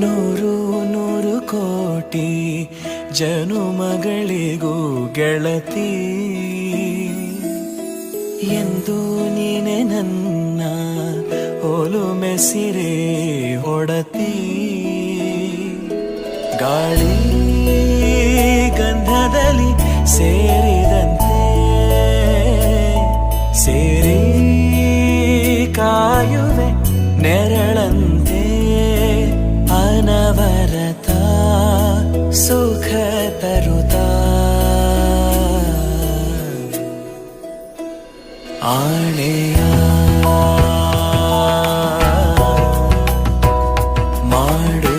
ನೂರು ನೂರು ಕೋಟಿ ಜನುಮಗಳಿಗೂ ಗೆಳತಿ. ಎಂದು ನೀನೆ ನನ್ನ ಓಲು ಸಿರೆ ಹೊಡತಿ ಗಾಳಿ ಗಂಧದಲ್ಲಿ ಸೇರಿದಂತೆ ಸೇರಿ ಕಾಯುವೆ ನೆರಳನ್ನು ತರುತ್ತಾ ಆಣೆಯ ಮಾಡು